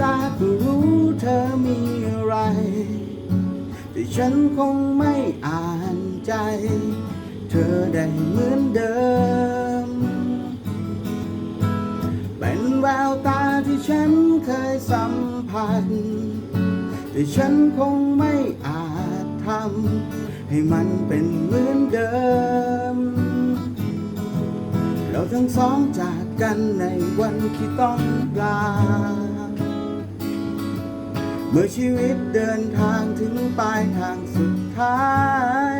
ตาก็รู้เธอมีอะไร แต่ฉันคงไม่อ่านใจ เธอได้เหมือนเดิม เป็นแววตาที่ฉันเคยสัมผัส แต่ฉันคงไม่อาจทำให้มันเป็นเหมือนเดิม เราทั้งสองจากกันในวันที่ต้องลา เมื่อชีวิตเดินทางถึงปลายทางสุดท้าย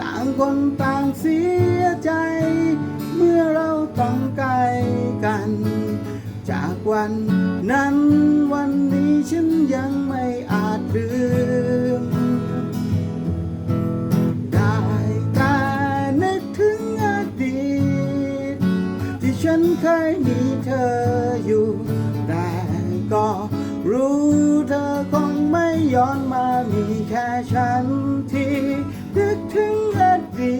ต่างคนต่างเสียใจ เมื่อเราต้องไกลกัน จากวันนั้นวันนี้ฉันยังไม่อาจลืม ได้แต่นึกถึงอดีต ที่ฉันเคยมีเธออยู่ แต่ก็รู้ ย้อนมามีแค่ฉันที่นึกถึงอดี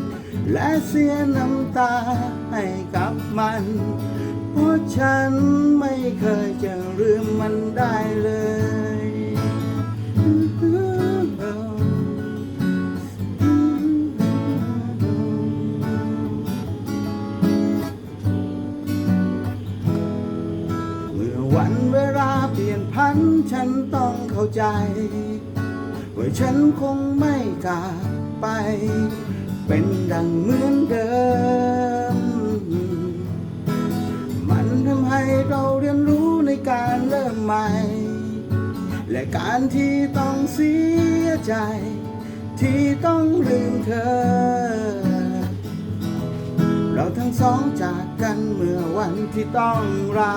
ตและเสียน้ำตาให้กับมัน เพราะฉันไม่เคยจะลืมมันได้เลยเมื่อวันเวลา พันฉันต้องเข้าใจ ว่าฉันคงไม่กลับไป เป็นดังเหมือนเดิม มันทำให้เราเรียนรู้ในการเริ่มใหม่ และการที่ต้องเสียใจ ที่ต้องลืมเธอ เราทั้งสองจากกันเมื่อวันที่ต้องลา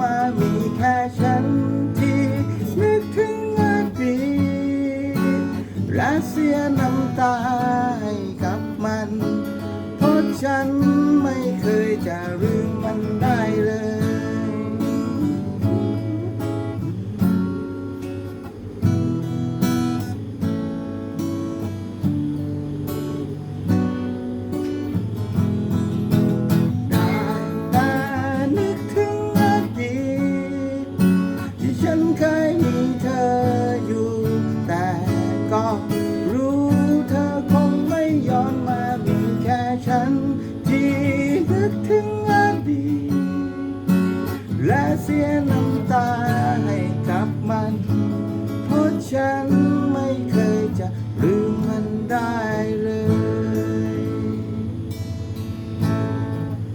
มามีแค่ฉันที่นึกถึงอดีตและเสียน้ำตาให้กับมัน เพราะฉันไม่เคยจะลื แ